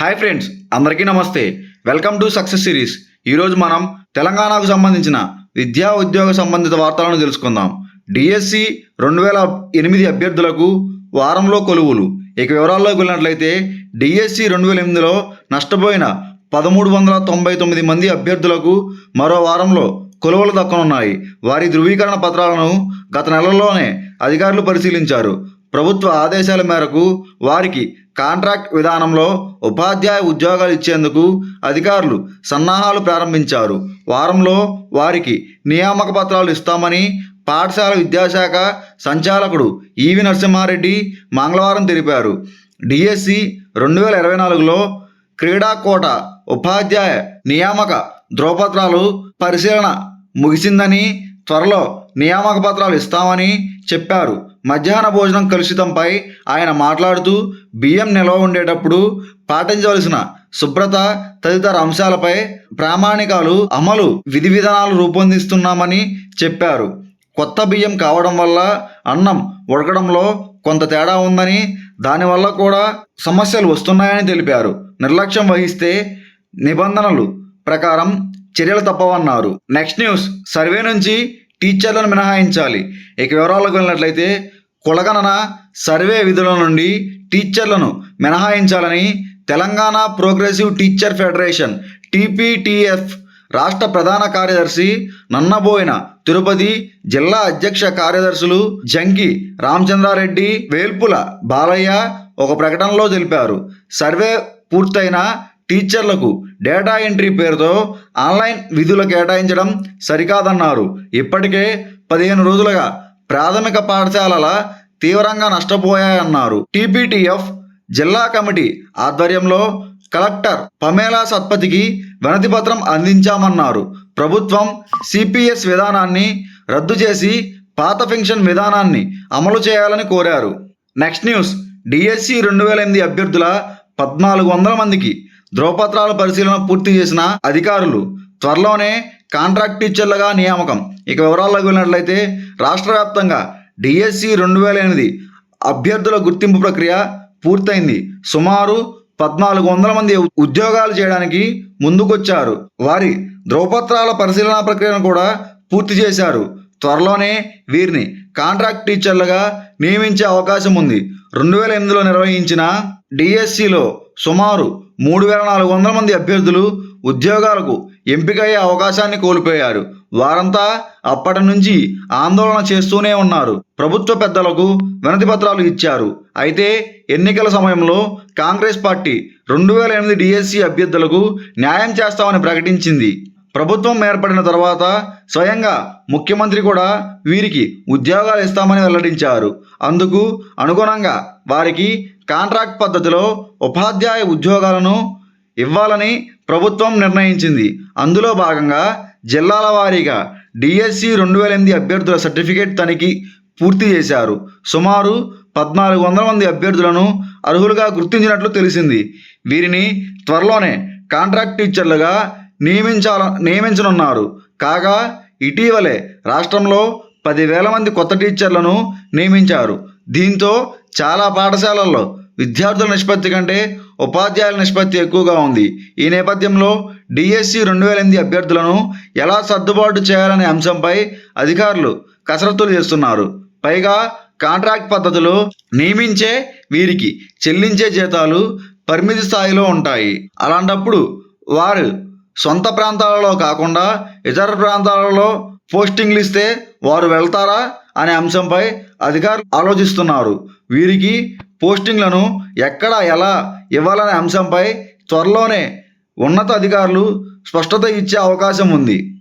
Hi friends అందరికీ నమస్తే. Welcome to success series. ఈరోజు మనం తెలంగాణకు సంబంధించిన విద్యా ఉద్యోగ సంబంధిత వార్తలను తెలుసుకుందాం. డిఎస్సి రెండు వేల ఎనిమిది అభ్యర్థులకు వారంలో కొలువులు. ఇక వివరాల్లోకి వెళ్ళినట్లయితే డిఎస్సి రెండు వేల ఎనిమిదిలో నష్టపోయిన పదమూడు వందల తొంభై తొమ్మిది మంది అభ్యర్థులకు మరో వారంలో కొలువులు దక్కనున్నాయి. వారి ధృవీకరణ పత్రాలను గత నెలలోనే అధికారులు పరిశీలించారు. ప్రభుత్వ ఆదేశాల మేరకు వారికి కాంట్రాక్ట్ విధానంలో ఉపాధ్యాయ ఉద్యోగాలు ఇచ్చేందుకు అధికారులు సన్నాహాలు ప్రారంభించారు. వారంలో వారికి నియామక పత్రాలు ఇస్తామని పాఠశాల విద్యాశాఖ సంచాలకుడు ఈవి నరసింహారెడ్డి మంగళవారం తెలిపారు. డిఎస్సి రెండు వేల ఇరవై నాలుగులో క్రీడాకోట ఉపాధ్యాయ నియామక ధ్రువపత్రాలు పరిశీలన ముగిసిందని త్వరలో నియామక పత్రాలు ఇస్తామని చెప్పారు. మధ్యాహ్న భోజనం కలుషితంపై ఆయన మాట్లాడుతూ బియ్యం నిల్వ ఉండేటప్పుడు పాటించవలసిన శుభ్రత తదితర అంశాలపై ప్రామాణికాలు అమలు విధి విధానాలు రూపొందిస్తున్నామని చెప్పారు. కొత్త బియ్యం కావడం వల్ల అన్నం ఉడకడంలో కొంత తేడా ఉందని దానివల్ల కూడా సమస్యలు వస్తున్నాయని తెలిపారు. నిర్లక్ష్యం వహిస్తే నిబంధనలు ప్రకారం చర్యలు తప్పవన్నారు. నెక్స్ట్ న్యూస్ సర్వే నుంచి టీచర్లను మినహాయించాలి. ఇక వివరాలకు వెళ్ళినట్లయితే కులగణన సర్వే విధుల నుండి టీచర్లను మినహాయించాలని Telangana progressive teacher federation TPTF రాష్ట్ర ప్రధాన కార్యదర్శి నన్నబోయిన తిరుపతి జిల్లా అధ్యక్ష కార్యదర్శులు జంకి రామచంద్రారెడ్డి వేల్పుల బాలయ్య ఒక ప్రకటనలో తెలిపారు. సర్వే పూర్తయిన టీచర్లకు డేటా ఎంట్రీ పేరుతో ఆన్లైన్ విధులు కేటాయించడం సరికాదన్నారు. ఇప్పటికే పదిహేను రోజులుగా ప్రాథమిక పాఠశాలల తీవ్రంగా నష్టపోయాయన్నారు. టీపీటీఎఫ్ జిల్లా కమిటీ ఆధ్వర్యంలో కలెక్టర్ పమేలా సత్పతికి వినతి పత్రం అందించామన్నారు. ప్రభుత్వం సిపిఎస్ విధానాన్ని రద్దు చేసి పాత పెన్షన్ విధానాన్ని అమలు చేయాలని కోరారు. Next news. డిఎస్సి రెండు వేల ఎనిమిది అభ్యర్థుల పద్నాలుగు వందల మందికి ధ్రువపత్రాల పరిశీలన పూర్తి చేసిన అధికారులు త్వరలోనే కాంట్రాక్ట్ టీచర్లుగా నియామకం. ఇక వివరాల్లోకి వెళ్ళినట్లయితే రాష్ట్ర వ్యాప్తంగా డిఎస్సి రెండు వేల ఎనిమిది అభ్యర్థుల గుర్తింపు ప్రక్రియ పూర్తయింది. సుమారు పద్నాలుగు వందల మంది ఉద్యోగాలు చేయడానికి ముందుకొచ్చారు. వారి ధ్రువపత్రాల పరిశీలన ప్రక్రియను కూడా పూర్తి చేశారు. త్వరలోనే వీరిని కాంట్రాక్ట్ టీచర్లుగా నియమించే అవకాశం ఉంది. రెండు వేల ఎనిమిదిలో నిర్వహించిన డిఎస్సిలో సుమారు మూడు వేల నాలుగు వందల మంది అభ్యర్థులు ఉద్యోగాలకు ఎంపికయ్యే అవకాశాన్ని కోల్పోయారు. వారంతా అప్పటి నుంచి ఆందోళన చేస్తూనే ఉన్నారు. ప్రభుత్వ పెద్దలకు వినతి పత్రాలు ఇచ్చారు. అయితే ఎన్నికల సమయంలో కాంగ్రెస్ పార్టీ రెండు వేల ఎనిమిది డిఎస్సి అభ్యర్థులకు న్యాయం చేస్తామని ప్రకటించింది. ప్రభుత్వం ఏర్పడిన తర్వాత స్వయంగా ముఖ్యమంత్రి కూడా వీరికి ఉద్యోగాలు ఇస్తామని వెల్లడించారు. అందుకు అనుగుణంగా వారికి కాంట్రాక్ట్ పద్ధతిలో ఉపాధ్యాయ ఉద్యోగాలను ఇవ్వాలని ప్రభుత్వం నిర్ణయించింది. అందులో భాగంగా జిల్లాల వారీగా డిఎస్సి రెండు వేల ఎనిమిది అభ్యర్థుల సర్టిఫికేట్ తనిఖీ పూర్తి చేశారు. సుమారు పద్నాలుగు వందల మంది అభ్యర్థులను అర్హులుగా గుర్తించినట్లు తెలిసింది. వీరిని త్వరలోనే కాంట్రాక్ట్ టీచర్లుగా నియమించాల నియమించనున్నారు. కాగా ఇటీవలే రాష్ట్రంలో పదివేల మంది కొత్త టీచర్లను నియమించారు. దీంతో చాలా పాఠశాలల్లో విద్యార్థుల నిష్పత్తి కంటే ఉపాధ్యాయుల నిష్పత్తి ఎక్కువగా ఉంది. ఈ నేపథ్యంలో డిఎస్సి రెండు వేల ఎనిమిది అభ్యర్థులను ఎలా సర్దుబాటు చేయాలనే అంశంపై అధికారులు కసరత్తులు చేస్తున్నారు. పైగా కాంట్రాక్ట్ పద్ధతిలో నియమించే వీరికి చెల్లించే జీతాలు పరిమితి స్థాయిలో ఉంటాయి. అలాంటప్పుడు వారు సొంత ప్రాంతాలలో కాకుండా ఇతర ప్రాంతాలలో పోస్టింగ్లు ఇస్తే వారు వెళ్తారా అనే అంశంపై అధికారులు ఆలోచిస్తున్నారు. వీరికి పోస్టింగ్లను ఎక్కడ ఎలా ఇవ్వాలనే అంశంపై త్వరలోనే ఉన్నత అధికారులు స్పష్టత ఇచ్చే అవకాశం ఉంది.